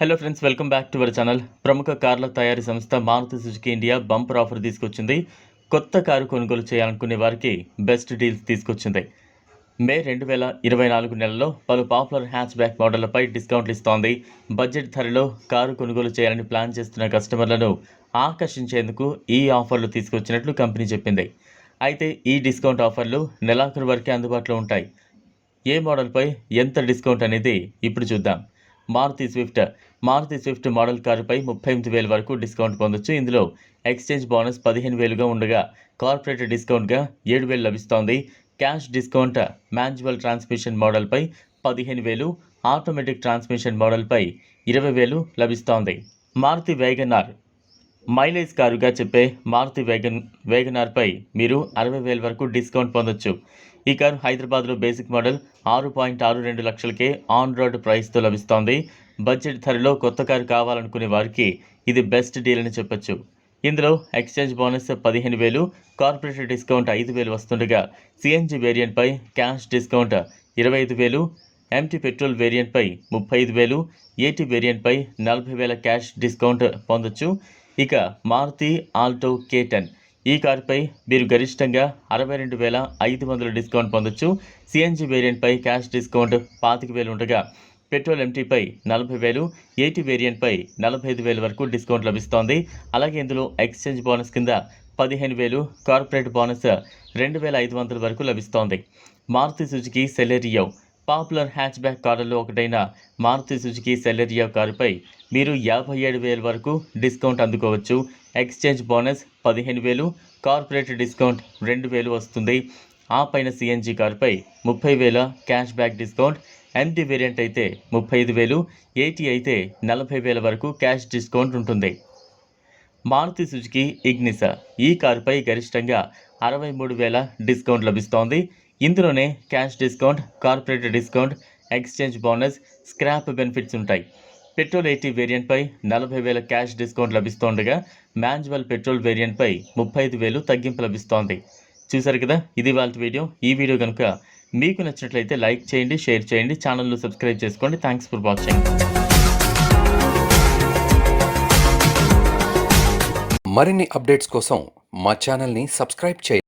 Hello friends welcome back to our channel ప్రముఖ కార్ల తయారీ సంస్థ Maruti Suzuki India bumper offer తీసుకొచ్చింది. కొత్త కారు కొనుగోలు చేయాలనుకునే వారికి బెస్ట్ డీల్స్ తీసుకొచ్చింది. మే రెండు వేల ఇరవై నాలుగు నెలలో పలు పాపులర్ హ్యాచ్ బ్యాక్ మోడళ్ళపై డిస్కౌంట్లు ఇస్తోంది. బడ్జెట్ ధరలో కారు కొనుగోలు చేయాలని ప్లాన్ చేస్తున్న కస్టమర్లను ఆకర్షించేందుకు ఈ ఆఫర్లు తీసుకొచ్చినట్లు కంపెనీ చెప్పింది. అయితే ఈ డిస్కౌంట్ ఆఫర్లు నెలాఖరు వరకే అందుబాటులో ఉంటాయి. ఏ మోడల్పై ఎంత డిస్కౌంట్ అనేది ఇప్పుడు చూద్దాం. Maruti Swift. Maruti Swift model కారుపై ముప్పై ఎనిమిది వేల వరకు డిస్కౌంట్ పొందొచ్చు. ఇందులో ఎక్స్చేంజ్ బోనస్ పదిహేను వేలుగా ఉండగా కార్పొరేట్ డిస్కౌంట్గా ఏడు వేలు లభిస్తోంది. క్యాష్ డిస్కౌంట్ మాన్యువల్ ట్రాన్స్మిషన్ మోడల్పై పదిహేను వేలు ఆటోమేటిక్ ట్రాన్స్మిషన్ మోడల్పై ఇరవై వేలు లభిస్తోంది. మారుతి వేగనార్. మైలేజ్ కారుగా చెప్పే మారుతి వేగన్ వేగనార్పై మీరు అరవై వేల వరకు డిస్కౌంట్ పొందొచ్చు. ఈ కారు హైదరాబాద్లో బేసిక్ మోడల్ ఆరు పాయింట్ ఆరు రెండు లక్షలకే ఆన్ రోడ్ ప్రైస్తో లభిస్తోంది. బడ్జెట్ ధరలో కొత్త కారు కావాలనుకునే వారికి ఇది బెస్ట్ డీల్ అని చెప్పొచ్చు. ఇందులో ఎక్స్చేంజ్ బోనస్ పదిహేను వేలు కార్పొరేట్ డిస్కౌంట్ ఐదు వేలు వస్తుండగా సిఎన్జి వేరియంట్పై క్యాష్ డిస్కౌంట్ ఇరవై ఐదు వేలు ఎంటీ పెట్రోల్ వేరియంట్పై ముప్పై ఐదు వేలు ఏటీ వేరియంట్పై నలభై వేల క్యాష్ డిస్కౌంట్ పొందొచ్చు. ఇక మారుతి ఆల్టో కే టెన్. ఈ కారుపై మీరు గరిష్టంగా అరవై రెండు వేల ఐదు వందల డిస్కౌంట్ పొందొచ్చు. సిఎన్జి వేరియంట్పై క్యాష్ డిస్కౌంట్ పాతిక వేలు ఉండగా పెట్రోల్ ఎంటీపై నలభై వేలు ఎయిటీ వేరియంట్పై నలభై ఐదు వేల వరకు డిస్కౌంట్ లభిస్తోంది. అలాగే ఇందులో ఎక్స్చేంజ్ బోనస్ కింద పదిహేను వేలు కార్పొరేట్ బోనస్ రెండు వేల ఐదు వందల వరకు లభిస్తోంది. Maruti Suzuki Celerio popular hatchback కార్లలో ఒకటైన మారుతి సుజుకి సెలెరియా కారుపై మీరు యాభై ఏడు వేల వరకు డిస్కౌంట్ అందుకోవచ్చు. ఎక్స్చేంజ్ బోనస్ పదిహేను వేలు కార్పొరేట్ డిస్కౌంట్ రెండు వేలు వస్తుంది. ఆ పైన సిఎన్జి కారుపై ముప్పై వేల cash back discount MT variant అయితే ముప్పై ఐదు వేలు ఏటీ అయితే నలభై వేల వరకు క్యాష్ డిస్కౌంట్ ఉంటుంది. మారుతి సుజుకి ఇగ్నిసా ఈ కారుపై గరిష్టంగా అరవై మూడు వేల డిస్కౌంట్ లభిస్తోంది. ఇందులోనే cash discount corporate discount exchange bonus scrap benefits ఉంటాయి. పెట్రోల్ ఎయిటీ వేరియంట్పై నలభై వేల క్యాష్ డిస్కౌంట్ లభిస్తోండగా మాన్యువల్ పెట్రోల్ వేరియంట్పై ముప్పై ఐదు వేలు తగ్గింపు లభిస్తోంది. చూసారు కదా? ఇది వాళ్ళ వీడియో. ఈ వీడియో కనుక మీకు నచ్చినట్లయితే లైక్ చేయండి షేర్ చేయండి ఛానల్ను సబ్స్క్రైబ్ చేసుకోండి. Thanks for watching. మరిన్ని అప్డేట్స్ కోసం మా ఛానల్ని సబ్స్క్రైబ్ చేయండి.